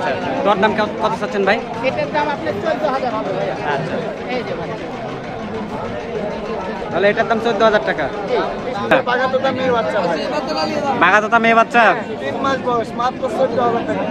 আচ্ছা আচ্ছা তোর দাম কত চাচ্ছেন ভাই? এটার দাম আপনার চোদ্দ হাজার হবে। আচ্ছা। এই যে ভাই। তাহলে এটার দাম চোদ্দ হাজার টাকা। বাগাতোটা মেয়ে বাচ্চা। বাঘাতোতা মেয়ে বাচ্চা? তিন মাস বয়স মাত্র চোদ্দ হাজার টাকা।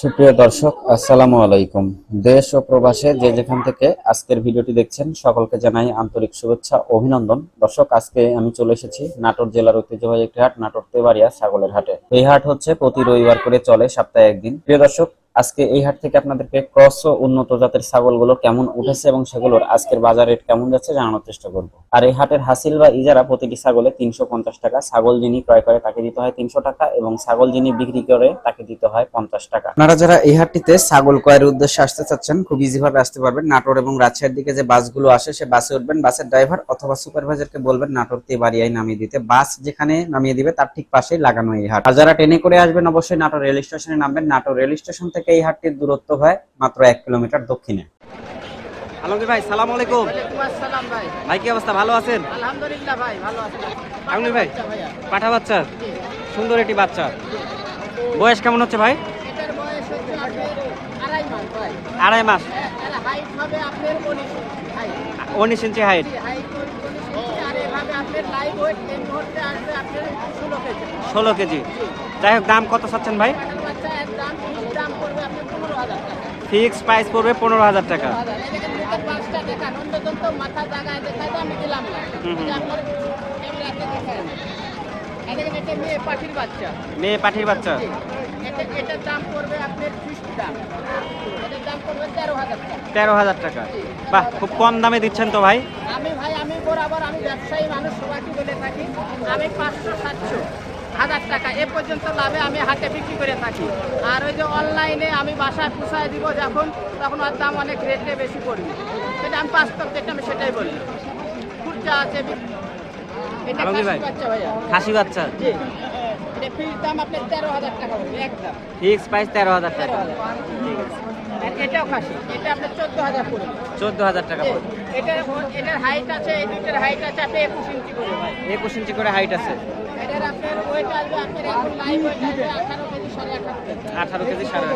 সুপ্রিয় দর্শক, আসসালামু আলাইকুম। দেশ ও প্রবাসে যে যেখান থেকে আজকের ভিডিওটি দেখছেন, সকলকে জানাই আন্তরিক শুভেচ্ছা, অভিনন্দন। দর্শক, আজকে আমি চলে এসেছি নাটোর জেলার ঐতিহ্যবাহী একটি হাট, নাটোর তেবাড়িয়া ছাগলের হাটে। এই হাট হচ্ছে প্রতি রবিবার করে চলে, সপ্তাহে একদিন। প্রিয় দর্শক আজকে এই হাট থেকে আপনাদেরকে ক্রস ও উন্নত জাতের ছাগলগুলো কেমন উঠেছে এবং সেগুলোর আজকের বাজার রেট কেমন যাচ্ছে জানানোর চেষ্টা করব। আর এই হাটের হাসিল বা ইজারা প্রতিটি ছাগলে তিনশো পঞ্চাশ টাকা, ছাগল যিনি ক্রয় করে তাকে দিতে হয় তিনশো টাকা এবং ছাগল যিনি বিক্রি করে তাকে দিতে হয় পঞ্চাশ টাকা। আপনারা যারা এই হাটটিতে ছাগল ক্রয়ের উদ্দেশ্যে আসতে চাচ্ছেন, খুব ইজি ভাবে আসতে পারবেন। নাটোর এবং রাজশাহীর দিকে যে বাসগুলো আসে, সে বাসে উঠবেন। বাসের ড্রাইভার অথবা সুপারভাইজারকে বলবেন, নাটোর তেবাড়িয়ায় নামিয়ে দিতে। বাস যেখানে নামিয়ে দিবে, তার ঠিক পাশেই লাগানো এই হাট। আর যারা ট্রেনে করে আসবেন, অবশ্যই নাটোর রেল স্টেশনে নামবেন। নাটোর রেল স্টেশন থেকে এই হাটটির দূরত্ব হয় মাত্র এক কিলোমিটার দক্ষিণে। আলমগীর ভাই সালাম আলাইকুম। আসসালাম ভাই। ভাই কি অবস্থা? ভালো আছেন? আলহামদুলিল্লাহ ভাই ভালো আছেন আলমগীর ভাই পাঠা বাচ্চা? সুন্দর একটি বাচ্চা। বয়স কেমন হচ্ছে ভাই? এটার বয়স হচ্ছে আপনার আড়াই মাস হাইট উনিশ ইঞ্চি। হাইট ষোলো কেজি। যাই হোক দাম কত চাচ্ছেন ভাই? ফিক্স প্রাইস পড়বে পনেরো হাজার টাকা। মেয়ে পাঠির বাচ্চা। তেরো হাজার টাকা। বাহ খুব কম দামে দিচ্ছেন তো ভাই? আমি ভাই আমি আবার আমি ব্যবসায়ী মানুষ সবাইকে বলে থাকি আমি পাঁচশো সাতশো হাজার টাকা। এ পর্যন্ত লাভে আমি হাটে বিক্রি করে থাকি। আর ওই যে অনলাইনে আমি বাসায় পুষায় দিব যখন তখন ওর দাম অনেক রেটে বেশি পড়বে। সেটা আমি বাস্তব যেটা আমি সেটাই বলি। খুচরা আছে এটা খাসি বাচ্চা ভাইয়া। খাসি বাচ্চা? জি। এটা দাম আপনার তেরো হাজার টাকা একদম। ফিক্স প্রাইস তেরো হাজার টাকা। এটাও খাসি। এটা আপনার চোদ্দ হাজার পড়বে চোদ্দ হাজার টাকা পড়বে এটার এটার হাইট আছে এই দুইটার হাইট আছে আপনি একুশ ইঞ্চি করে। একুশ ইঞ্চি করে হাইট আছে। এটার আপনার ওয়েট আসবে আপনার এখন লাইভ ওয়েট আসবে আঠারো কেজি সাড়ে আঠারো কেজি। সাড়ে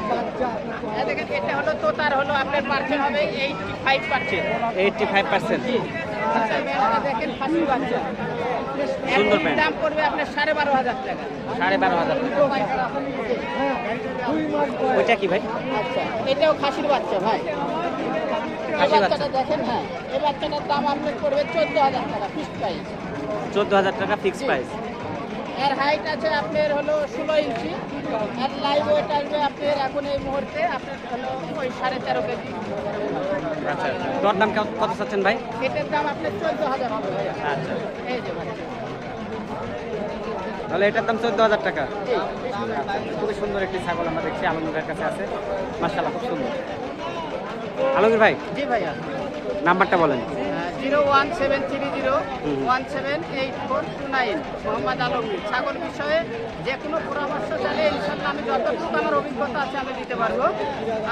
দেখেন এটা হলো তোতার হলো আপনার পার্সেন্ট হবে eighty five percent eighty five percent দেখেন ফাঁসি বাচ্চা সুন্দর প্যান্ট। দাম পড়বে আপনার সাড়ে বারো হাজার টাকা। সাড়ে বারো হাজার ওইটা কি ভাই? আচ্ছা এটাও খাসির বাচ্চা ভাই। খাসির বাচ্চা। দেখেন হ্যাঁ। এই বাচ্চাটার দাম আপনার পড়বে চোদ্দ হাজার টাকা ফিক্সড প্রাইস চোদ্দ হাজার টাকা ফিক্সড প্রাইস এর হাইট আছে আপনার হলো ষোলো ইঞ্চি। আর লাইভ ওয়েট আসবে আপনার এখন এই মুহূর্তে আপনার হলো ওই সাড়ে তেরো কেজি। আচ্ছা তোর দাম কত- কত চাচ্ছেন ভাই? এটার দাম আপনার চোদ্দ হাজার হবে। আচ্ছা। এই যে ভাই। তাহলে এটার দাম চোদ্দ হাজার টাকা। খুবই সুন্দর একটি ছাগল আমরা দেখছি আলমগীরের কাছে আছে। মার্শাল্লাহ খুব সুন্দর। আলমগীর ভাই জি ভাইয়া। নাম্বারটা বলেন। Zero one seven three zero one seven eight four two nine. Mohammad Alamgir ছাগল বিষয়ে যে কোনো পরামর্শ চাইলে ইনশাল্লাহ আমি যতটুকু আমার অভিজ্ঞতা আছে আমি দিতে পারব।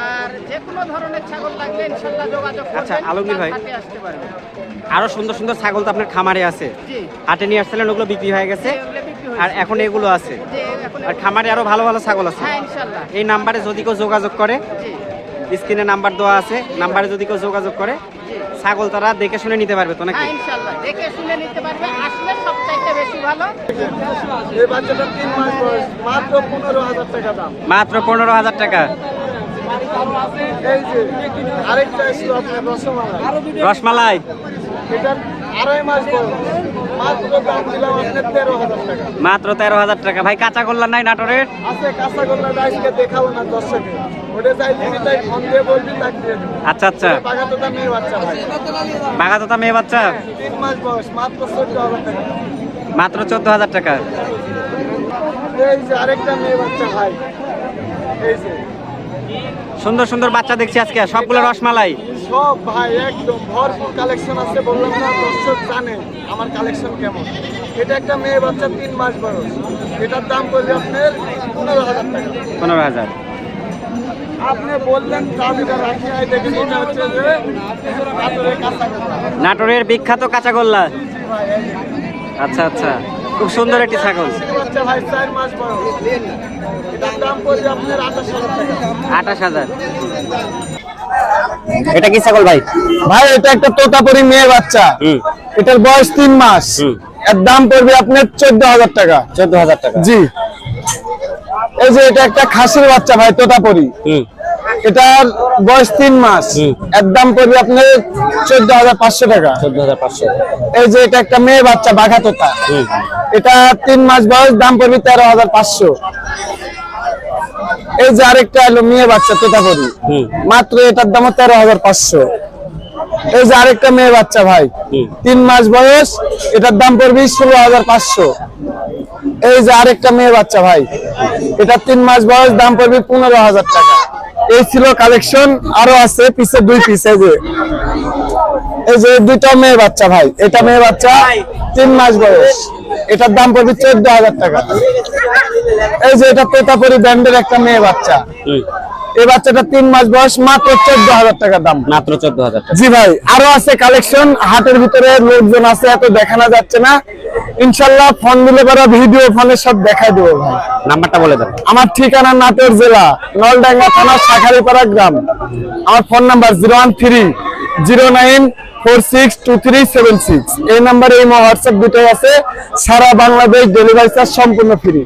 আর যে কোনো ধরনের ছাগল লাগলে ইনশাল্লাহ যোগাযোগ আচ্ছা, আলমগীর ভাই। হাতে আসতে পারবেন। আরও সুন্দর সুন্দর ছাগল তো আপনার খামারে আছে। হাটে নিয়ে আসছিলেন ওগুলো বিক্রি হয়ে গেছে। আর এখন এগুলো আছে। আর খামারে আরও ভালো ভালো ছাগল আছে। হ্যাঁ এই নাম্বারে যদি কেউ যোগাযোগ করে স্ক্রিনে নাম্বার দেওয়া আছে নাম্বারে যদি কেউ যোগাযোগ করে ছাগল তারা দেখে শুনে নিতে পারবে তো নাকি? হ্যাঁ দেখে শুনে নিতে পারবে আসলে সবচাইতে বেশি ভালো। এই বাচ্চাটা তিন মাস বয়স মাত্র পনেরো হাজার টাকা দাম। মাত্র পনেরো হাজার টাকা। এই যে আরেকটা ছিল আপনার রসমালাই। রসমালাই। এটার আড়াই মাস বয়স। মাত্র তেরো হাজার টাকা। ভাই কাঁচা গোল্লা নাই নাটোরের আছে কাঁচাগোল্লা রাইসকে দেখাবো না দর্শকে ওটা চাই দিবি তাই ফোন দিয়ে বলবি তাক দিয়ে দিবি। আচ্ছা আচ্ছা। বাগাতোটা মেয়ে বাচ্চা ভাই। বাঘাতোতা মেয়ে বাচ্চা? তিন মাস বয়স মাত্র চোদ্দ হাজার টাকা। মাত্র চোদ্দ হাজার টাকা। আরেকটা মেয়ে বাচ্চা ভাই। এই যে। সুন্দর সুন্দর বাচ্চা দেখছি আজকে সবগুলো রসমালাই। সব ভাই একদম ভরপুর কালেকশন আছে বললাম না দর্শক জানে আমার কালেকশন কেমন। এটা একটা মেয়ে বাচ্চা তিন মাস বয়স। এটার দাম পড়বে আপনার পনেরো হাজার টাকা। পনেরো হাজার। আপনি বললেন নাটোরের বিখ্যাত কাঁচা গোল্লা। জি ভাই এই যে। আচ্ছা আচ্ছা। খুব সুন্দর একটি ছাগল। বাচ্চা ভাই চার মাস বয়স এটার দাম পড়বে আপনার আঠাশ হাজার। এটা কি ছাগল ভাই? ভাই এটা একটা তোতাপুরি মেয়ে বাচ্চা। হুম। এটার বয়স তিন মাস। হুম। এর দাম পড়বে আপনার চোদ্দ হাজার টাকা। চোদ্দ হাজার টাকা। জি। এই যে এটা একটা খাসির বাচ্চা ভাই তোতাপুরি। হুম। এটার বয়স তিন মাস। এর দাম পড়বে আপনার চোদ্দ হাজার পাঁচশো টাকা। চোদ্দ হাজার পাঁচশো এই যে এটা একটা মেয়ে বাচ্চা বাঘা তোতা এটা তিন মাস বয়স দাম পড়বে তেরো হাজার পাঁচশো। এই যে আরেকটা হলো মেয়ে বাচ্চা তোতাপুরি। হুম মাত্র এটার দাম তেরো হাজার পাঁচশো। এই যে আরেকটা মেয়ে বাচ্চা ভাই তিন মাস বয়স এটার দাম পড়বে ষোলো হাজার পাঁচশো। এই যে আরেকটা মেয়ে বাচ্চা ভাই এটা তিন মাস বয়স দাম পড়বে পনেরো হাজার টাকা। এই ছিল কালেকশন আরও আছে পিছে দুই পিস এই যে। এই যে দুইটা মেয়ে বাচ্চা ভাই এটা মেয়ে বাচ্চা তিন মাস বয়স। এটার দাম পড়বে চোদ্দ হাজার টাকা। এই যে এটা তোতাপুরি ব্যান্ডের একটা মেয়ে বাচ্চা। এই বাচ্চাটা তিন মাস বয়স মাত্র চোদ্দ হাজার টাকা দাম। মাত্র চোদ্দ হাজার জি ভাই আরও আছে কালেকশন হাটের ভিতরে লোকজন আছে এত দেখানো যাচ্ছে না। ইনশাল্লাহ ফোন দিলে পরে ভিডিও ফোনে সব দেখাই দেবো ভাই। নাম্বারটা বলে দেন। আমার ঠিকানা নাটোর জেলা নলডাঙ্গা থানা শাখারিপাড়া গ্রাম। আমার phone number zero one three zero nine four six two three seven six. এই নাম্বারে এই হোয়াটসঅ্যাপ দুটোই আছে। সারা বাংলাদেশ ডেলিভারি চার্জ সম্পূর্ণ ফ্রি